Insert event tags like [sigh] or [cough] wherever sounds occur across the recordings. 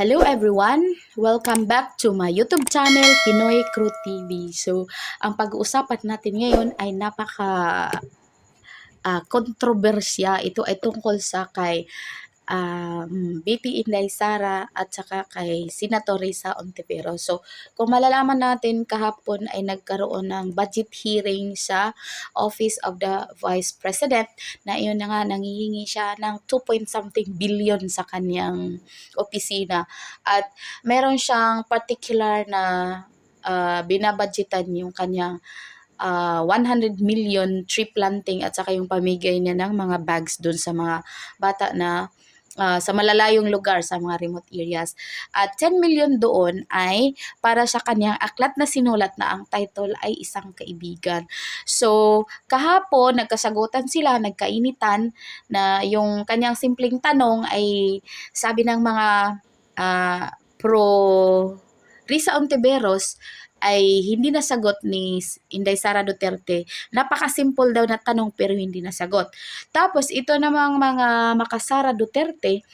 Hello everyone! Welcome back to my YouTube channel, Pinoy Crew TV. So, ang pag-uusapan natin ngayon ay napaka ah, kontrobersya. Ito ay tungkol sa kay um, BP Inday Sara at saka kay Senator Risa Ontiveros. So, kung malalaman natin kahapon ay nagkaroon ng budget hearing sa Office of the Vice President na iyon na nga nangihingi siya ng 2 point something billion sa kanyang opisina at meron siyang particular na uh, binabudgetan yung kanyang uh, 100 million tree planting at saka yung pamigay niya ng mga bags doon sa mga bata na uh, sa malalayong lugar sa mga remote areas. At 10 million doon ay para sa kanyang aklat na sinulat na ang title ay Isang Kaibigan. So, kahapon nagkasagutan sila, nagkainitan na yung kanyang simpleng tanong ay sabi ng mga uh, pro Risa Ontiveros ay hindi nasagot ni Inday Sara Duterte. Napaka-simple daw na tanong pero hindi nasagot. Tapos ito namang mga makasara Duterte,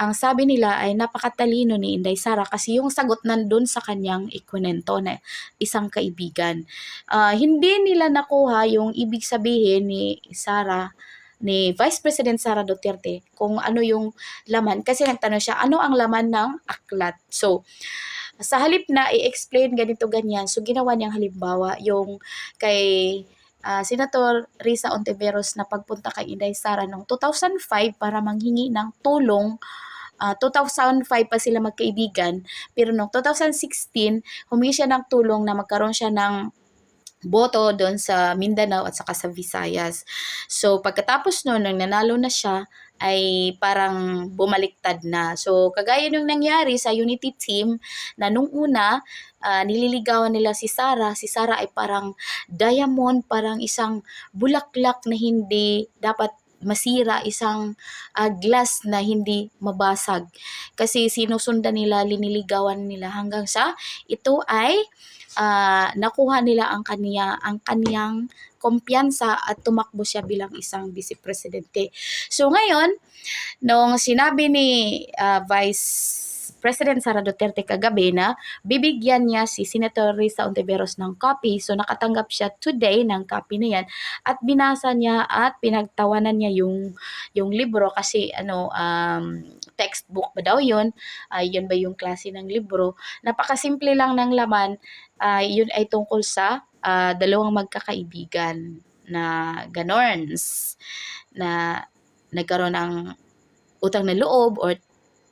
ang sabi nila ay napakatalino ni Inday Sara kasi yung sagot nandun sa kanyang ikwento na isang kaibigan. Uh, hindi nila nakuha yung ibig sabihin ni Sara ni Vice President Sara Duterte kung ano yung laman kasi nagtanong siya ano ang laman ng aklat. So sa halip na i-explain ganito ganyan, so ginawa niyang halimbawa yung kay uh, Senator Risa Ontiveros na pagpunta kay Inday Sara noong 2005 para manghingi ng tulong uh, 2005 pa sila magkaibigan pero noong 2016 humingi siya ng tulong na magkaroon siya ng boto doon sa Mindanao at saka sa Visayas. So pagkatapos noon nang nanalo na siya ay parang bumaliktad na. So, kagaya nung nangyari sa Unity Team na nung una, uh, nililigawan nila si Sarah. Si Sarah ay parang diamond, parang isang bulaklak na hindi dapat masira isang uh, glass na hindi mabasag kasi sinusundan nila liniligawan nila hanggang sa ito ay uh, nakuha nila ang kaniya ang kaniyang kumpiyansa at tumakbo siya bilang isang vice presidente. So ngayon, nung sinabi ni uh, Vice President Sara Duterte kagabi na bibigyan niya si Senator Risa Ontiveros ng copy. So nakatanggap siya today ng copy na yan at binasa niya at pinagtawanan niya yung yung libro kasi ano um, textbook ba daw yun? Uh, yun ba yung klase ng libro? Napakasimple lang ng laman. Uh, yun ay tungkol sa uh, dalawang magkakaibigan na ganorns na nagkaroon ng utang na loob or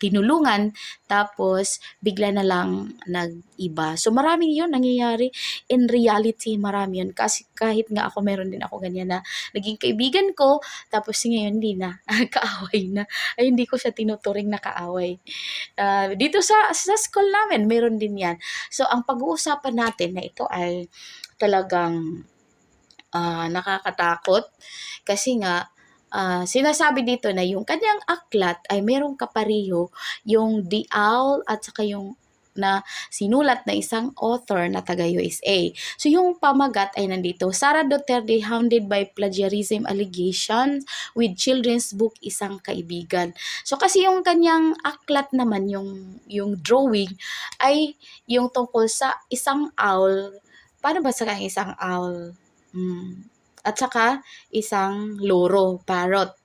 tinulungan tapos bigla na lang nag-iba. So marami yun nangyayari. In reality, marami yun. Kasi kahit nga ako meron din ako ganyan na naging kaibigan ko tapos ngayon hindi na. [laughs] kaaway na. Ay hindi ko siya tinuturing na kaaway. Uh, dito sa, sa school namin, meron din yan. So ang pag-uusapan natin na ito ay talagang uh, nakakatakot kasi nga uh, sinasabi dito na yung kanyang aklat ay merong kapareho yung The Owl at saka yung na sinulat na isang author na taga USA. So yung pamagat ay nandito, Sara Duterte hounded by plagiarism allegations with children's book Isang Kaibigan. So kasi yung kanyang aklat naman, yung, yung drawing, ay yung tungkol sa isang owl. Paano ba sa isang owl? Hmm at saka isang loro, parrot.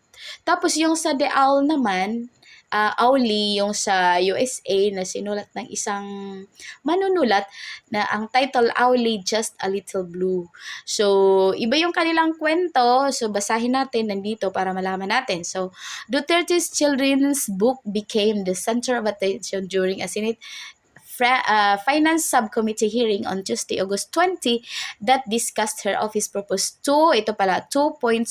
Tapos yung sa The Owl naman, uh, Owly, yung sa USA na sinulat ng isang manunulat na ang title Owly Just a Little Blue. So, iba yung kanilang kwento. So, basahin natin nandito para malaman natin. So, Duterte's children's book became the center of attention during a Senate uh, Finance Subcommittee hearing on Tuesday, August 20 that discussed her office proposed to, ito pala, 2.03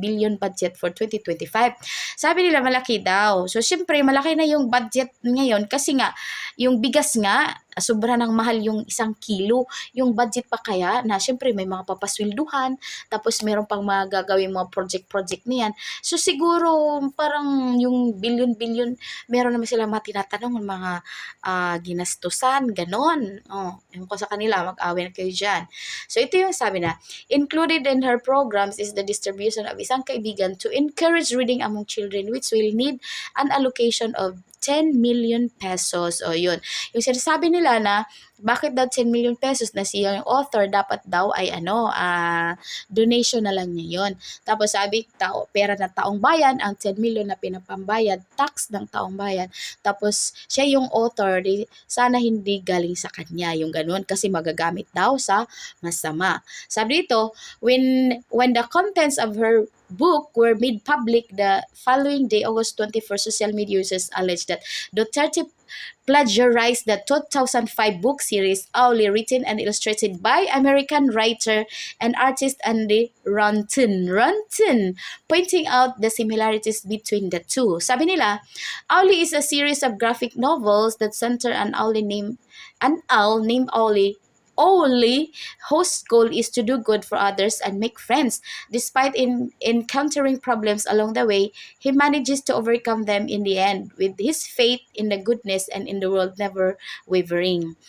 billion budget for 2025. Sabi nila malaki daw. So, syempre, malaki na yung budget ngayon kasi nga, yung bigas nga, sobra nang mahal yung isang kilo. Yung budget pa kaya na syempre may mga papaswilduhan, tapos meron pang mga gagawin mga project-project niyan. So siguro parang yung billion-billion, meron naman sila mga tinatanong mga uh, ginastusan, ganon. Oh, yung ko sa kanila, mag-away na kayo dyan. So ito yung sabi na, included in her programs is the distribution of isang kaibigan to encourage reading among children which will need an allocation of 10 million pesos. O yun. Yung sinasabi nila na bakit daw 10 million pesos na siya yung author, dapat daw ay ano, ah, donation na lang niya yun. Tapos sabi, tao, pera ng taong bayan, ang 10 million na pinapambayad, tax ng taong bayan. Tapos siya yung author, di, sana hindi galing sa kanya yung ganun kasi magagamit daw sa masama. Sabi dito, when when the contents of her book were made public the following day, August 24, social media users alleged that Duterte plagiarized the 2005 book series Owly, written and illustrated by American writer and artist Andy Runton. Runton, pointing out the similarities between the two. Sabi nila, Owly is a series of graphic novels that center an Owly named an owl named Owly only host's goal is to do good for others and make friends. Despite in encountering problems along the way, he manages to overcome them in the end, with his faith in the goodness and in the world never wavering.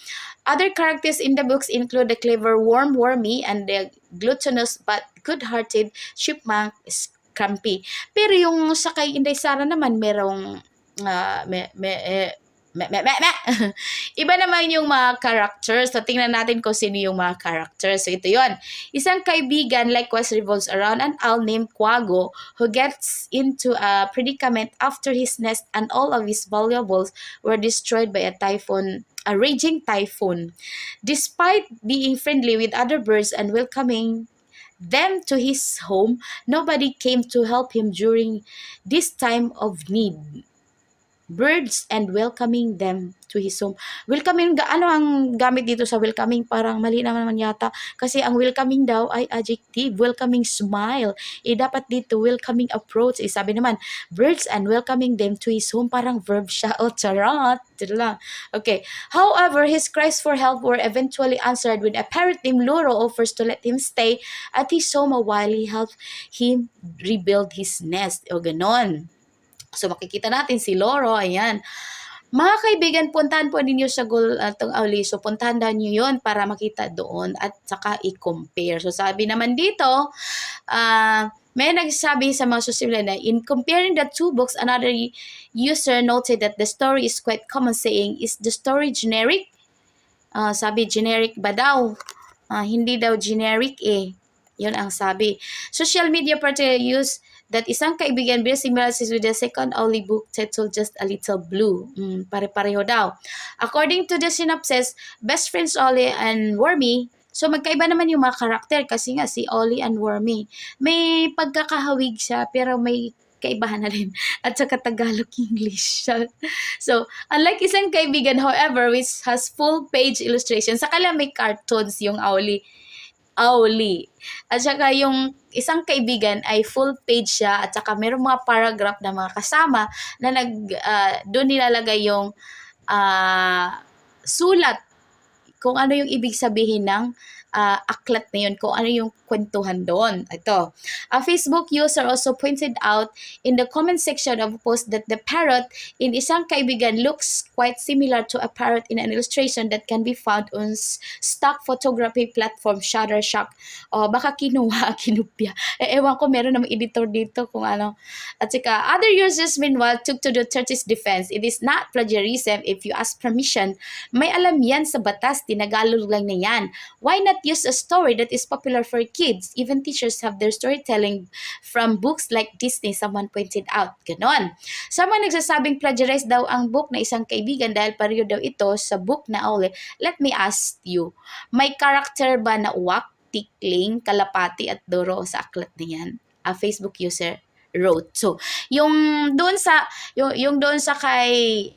Other characters in the books include the clever worm Wormy and the gluttonous but good-hearted chipmunk Scrumpy. Pero yung sa kay Inday Sara naman merong ah, me, me, eh, me, me, me, me. [laughs] Iba naman yung mga characters. So, tingnan natin kung sino yung mga characters. So, ito yon Isang kaibigan likewise revolves around an owl named Quago who gets into a predicament after his nest and all of his valuables were destroyed by a typhoon a raging typhoon. Despite being friendly with other birds and welcoming them to his home, nobody came to help him during this time of need birds and welcoming them to his home. Welcoming, ano ang gamit dito sa welcoming? Parang mali naman yata. Kasi ang welcoming daw ay adjective. Welcoming smile. Eh, dapat dito, welcoming approach. Eh, sabi naman, birds and welcoming them to his home. Parang verb siya. [laughs] Oh, charot. Dito. Okay. However, his cries for help were eventually answered when a parrot named Loro offers to let him stay at his home while he helped him rebuild his nest. O ganon. So makikita natin si Loro, ayan. Mga kaibigan, puntahan po ninyo sa Google uh, itong Auli. So puntahan daw nyo yun para makita doon at saka i-compare. So sabi naman dito, uh, may nagsabi sa mga media na in comparing the two books, another user noted that the story is quite common saying, is the story generic? Uh, sabi, generic ba daw? Uh, hindi daw generic eh. Yun ang sabi. Social media particularly use that isang kaibigan very similar with the second only book titled Just a Little Blue. Mm, pare-pareho daw. According to the synopsis, best friends Ollie and Wormy So magkaiba naman yung mga karakter kasi nga si Ollie and Wormy. May pagkakahawig siya pero may kaibahan na rin [laughs] at saka Tagalog English. [laughs] So, unlike isang kaibigan however which has full page illustration, sa kala may cartoons yung Ollie Auli. At saka yung isang kaibigan ay full page siya at saka mayroong mga paragraph na mga kasama na nag uh, doon nilalagay yung uh, sulat kung ano yung ibig sabihin ng uh, aklat na yun, kung ano yung kwentuhan doon. Ito. A Facebook user also pointed out in the comment section of a post that the parrot in isang kaibigan looks quite similar to a parrot in an illustration that can be found on stock photography platform Shutterstock. O baka kinuha, [laughs] kinupya. E, ewan ko, meron namang editor dito kung ano. At saka, other users meanwhile took to the church's defense. It is not plagiarism if you ask permission. May alam yan sa batas, tinagalog lang na yan. Why not use a story that is popular for kids. Even teachers have their storytelling from books like Disney, someone pointed out. Ganon. Someone nagsasabing plagiarize daw ang book na isang kaibigan dahil pareho daw ito sa book na Ole. Let me ask you, may character ba na uwak, tikling, kalapati at doro sa aklat na yan? A Facebook user wrote. So, yung doon sa yung, yung doon sa kay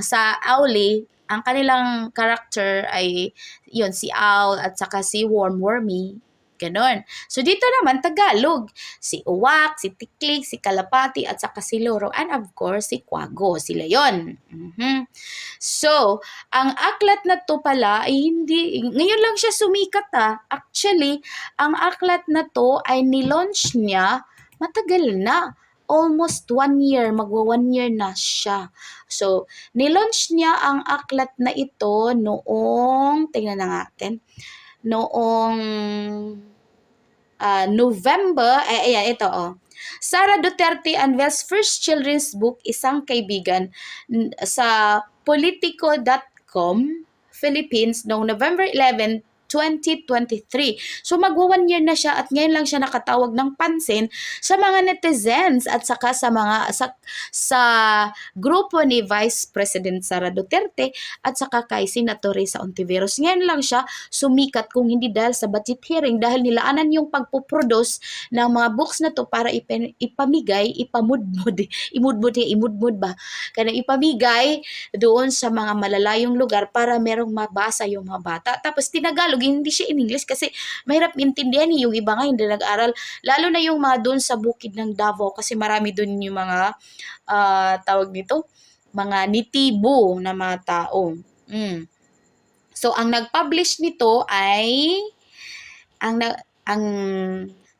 sa Auli, ang kanilang character ay yon si Owl at saka si Worm Wormy. Ganon. So, dito naman, Tagalog. Si Uwak, si Tiklik, si Kalapati, at saka si Loro, and of course, si Kwago. Sila yon. Mm-hmm. So, ang aklat na to pala ay hindi, ngayon lang siya sumikat ah. Actually, ang aklat na to ay nilaunch niya matagal na almost one year, magwa one year na siya. So, nilaunch niya ang aklat na ito noong, tingnan na natin, noong uh, November, eh, ayan, ito oh, Sara Duterte unveils first children's book, Isang Kaibigan, sa Politico.com, Philippines, noong November 11, 2023. So magwa one year na siya at ngayon lang siya nakatawag ng pansin sa mga netizens at saka sa mga sa, sa grupo ni Vice President Sara Duterte at saka kay Senator Risa Ontiveros. Ngayon lang siya sumikat kung hindi dahil sa budget hearing dahil nilaanan yung pagpuproduce ng mga books na to para ipen, ipamigay, ipamudmud, [laughs] imudmud, imudmud ba? Kaya ipamigay doon sa mga malalayong lugar para merong mabasa yung mga bata. Tapos tinagalog, hindi siya in English kasi mahirap intindihan eh, yung iba nga hindi nag-aral. Lalo na yung mga doon sa bukid ng Davao kasi marami doon yung mga ah, tawag nito, mga nitibo na mga tao. Mm. So ang nag-publish nito ay ang ang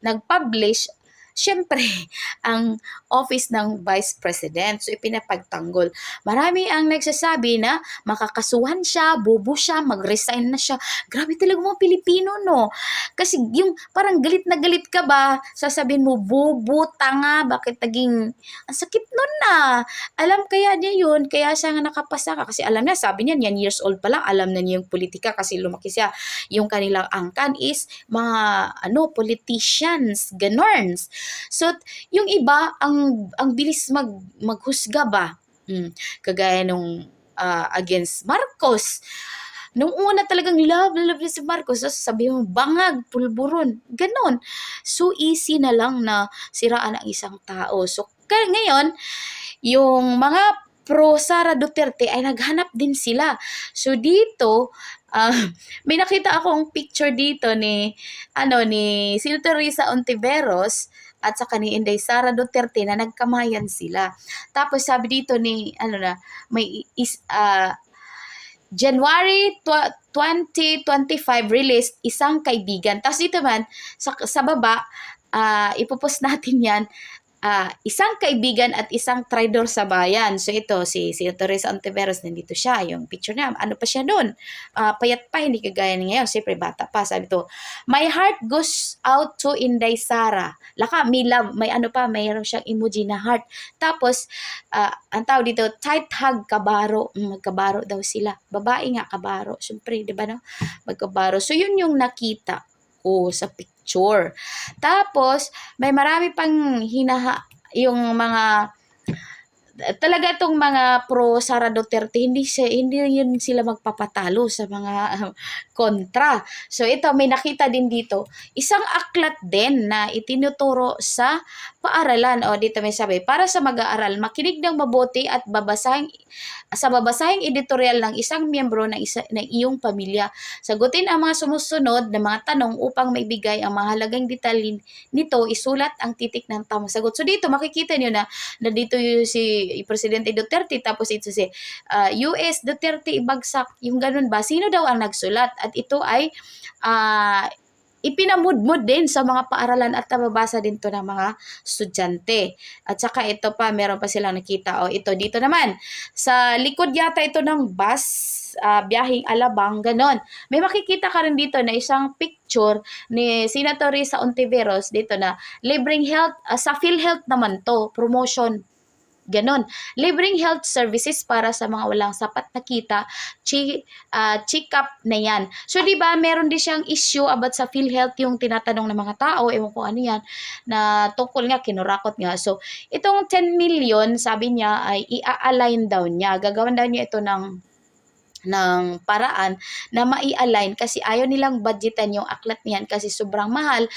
nag-publish Siyempre, [laughs] ang office ng Vice President. So, ipinapagtanggol. Marami ang nagsasabi na makakasuhan siya, bobo siya, mag-resign na siya. Grabe talaga mga Pilipino, no? Kasi yung parang galit na galit ka ba, sasabihin mo, bobo, tanga, bakit naging, ang sakit nun na. Alam kaya niya yun, kaya siya nga nakapasa ka. Kasi alam niya, sabi niya, yan years old pa lang, alam na niya yung politika kasi lumaki siya. Yung kanilang angkan is mga, ano, politicians, ganorns. So, yung iba, ang, ang bilis mag, maghusga ba? Mm, kagaya nung ah, against Marcos. Nung una talagang love, love na si Marcos, so sabihin mo, bangag, pulburon, ganon. So easy na lang na siraan ang isang tao. So ngayon, yung mga pro Sara Duterte ay naghanap din sila. So dito, ah, [laughs] may nakita akong picture dito ni ano ni Senator Risa Ontiveros at saka ni Inday Sara Duterte na nagkamayan sila. Tapos sabi dito ni ano na may is ah, January tw- 2025 released isang kaibigan. Tapos dito man sa, sa baba ah ipopost [laughs] natin 'yan ah, isang kaibigan at isang traidor sa bayan. So ito, si, si Torres Ontiveros, nandito siya. Yung picture niya, ano pa siya doon? Ah, payat pa, hindi kagaya ni ngayon. Siyempre, bata pa. Sabi to, My heart goes out to Inday Sara. Laka, may love, may ano pa, mayroon siyang emoji na heart. Tapos, ah, ang tawag dito, tight hug kabaro. Mm, magkabaro daw sila. Babae nga, kabaro. Siyempre, di ba no? Magkabaro. So, yun yung nakita ko sa picture. Tapos, may marami pang hinaha, yung mga, talaga itong mga pro Sara Duterte, hindi, siya, hindi yun sila magpapatalo sa mga uh, kontra. So, ito, may nakita din dito, isang aklat din na itinuturo sa paaralan. O, dito may sabi, para sa mag-aaral, makinig ng mabuti at babasahin, sa babasahing editorial ng isang miyembro ng, isa, ng iyong pamilya. Sagutin ang mga sumusunod na mga tanong upang maibigay ang mahalagang detalye nito, isulat ang titik ng tamang sagot. So dito makikita niyo na na dito yung si Presidente Duterte tapos ito si uh, US Duterte ibagsak yung ganun ba? Sino daw ang nagsulat? At ito ay uh, ipinamudmud din sa mga paaralan at nababasa din to ng mga estudyante. At saka ito pa, meron pa silang nakita. O ito, dito naman. Sa likod yata ito ng bus, uh, biyahing Alabang, ganon. May makikita ka rin dito na isang picture ni Senator Risa Ontiveros dito na libreng health, uh, sa PhilHealth naman to, promotion Ganon. Libreng health services para sa mga walang sapat na kita, chi, uh, check-up na yan. So, di ba meron din siyang issue about sa PhilHealth yung tinatanong ng mga tao, ewan ko ano yan, na tungkol nga, kinurakot nga. So, itong 10 million, sabi niya, ay i-align daw niya. Gagawan daw niya ito ng ng paraan na mai-align kasi ayaw nilang budgetan yung aklat niyan kasi sobrang mahal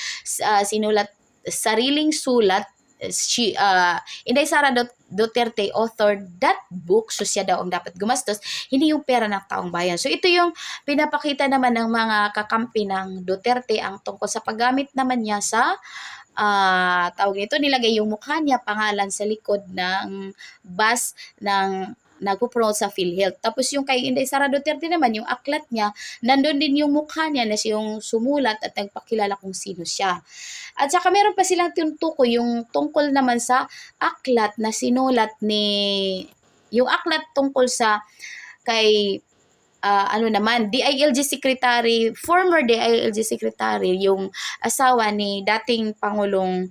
uh, sinulat sariling sulat she uh, Inday Sara Duterte authored that book so siya daw ang dapat gumastos. Hindi yung pera ng taong bayan. So ito yung pinapakita naman ng mga kakampi ng Duterte ang tungkol sa paggamit naman niya sa uh, tawag nito nilagay yung mukha niya pangalan sa likod ng bus ng nagpo-promote sa PhilHealth. Tapos yung kay Inday Sara Duterte naman, yung aklat niya, nandun din yung mukha niya na siyang sumulat at nagpakilala kung sino siya. At saka meron pa silang tinutukoy yung tungkol naman sa aklat na sinulat ni yung aklat tungkol sa kay uh, ano naman, DILG Secretary, former DILG Secretary, yung asawa ni dating Pangulong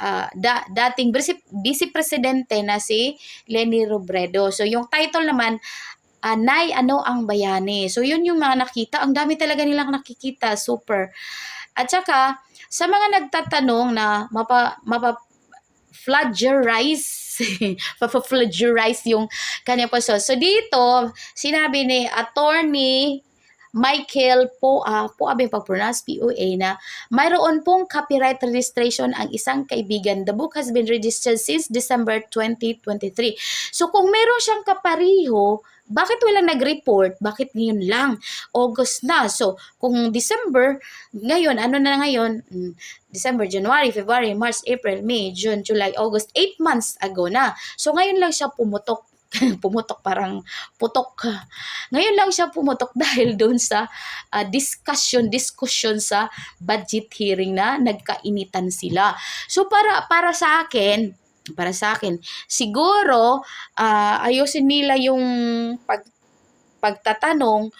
ah, da, dating vice, presidente na si Leni Robredo. So yung title naman ah, Nay, ano ang bayani? So, yun yung mga nakita. Ang dami talaga nilang nakikita. Super. At saka, sa mga nagtatanong na mapa, mapa flagerize [laughs] flagerize yung kanya po. So, so dito, sinabi ni attorney Michael po ah po abing pag-pronounce POA na mayroon pong copyright registration ang isang kaibigan. The book has been registered since December 2023. So kung meron siyang kapariho, bakit wala nag-report? Bakit ngayon lang? August na. So kung December, ngayon, ano na ngayon? Mm, December, January, February, March, April, May, June, July, August, 8 months ago na. So ngayon lang siya pumutok [laughs] pumutok parang putok. Ngayon lang siya pumutok [laughs] dahil doon sa ah, discussion, discussion sa budget hearing na nagkainitan sila. So para para sa akin, para sa akin, siguro ah, ayusin nila yung pag pagtatanong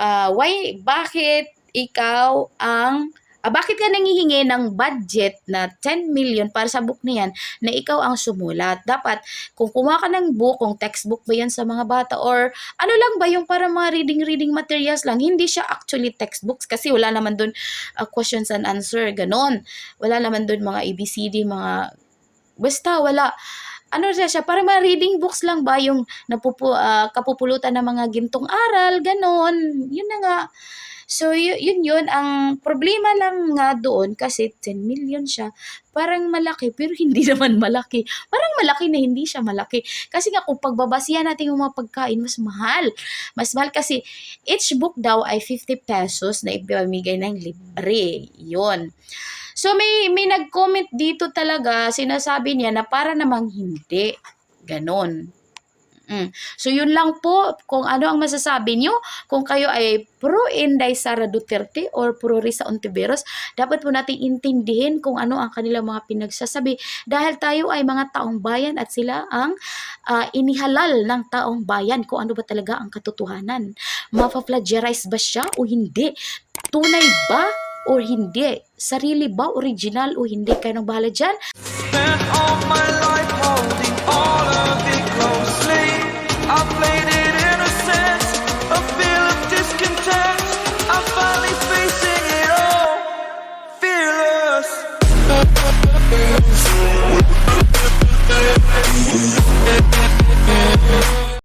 ah, why bakit ikaw ang ah, bakit ka nangihingi ng budget na 10 million para sa book na yan na ikaw ang sumulat? Dapat, kung kumuha ka ng book, kung textbook ba yan sa mga bata, or ano lang ba yung para mga reading-reading materials lang, hindi siya actually textbooks kasi wala naman dun ah, questions and answer, ganon. Wala naman dun mga ABCD, mga, basta wala. Ano siya siya, para mga reading books lang ba yung napupu, ah, kapupulutan ng mga gintong aral, ganon. Yun na nga. So, yun yun. Ang problema lang nga doon, kasi 10 million siya, parang malaki, pero [laughs] hindi naman malaki. Parang malaki na hindi siya malaki. Kasi nga, kung pagbabasihan natin yung mga pagkain, mas mahal. Mas mahal kasi each book daw ay 50 pesos na ipamigay ng libre. Yun. So, may, may nag-comment dito talaga, sinasabi niya na para namang hindi. Ganon. Mm. So, yun lang po kung ano ang masasabi nyo. Kung kayo ay pro Inday Sara Duterte or pro Risa Ontiveros, dapat po natin intindihin kung ano ang kanilang mga pinagsasabi. Dahil tayo ay mga taong bayan at sila ang ah, inihalal ng taong bayan kung ano ba talaga ang katotohanan. Mapa-plagiarize ba siya o hindi? Tunay ba or hindi? Sarili ba? Original o hindi? Kayo nang bahala dyan. Spent all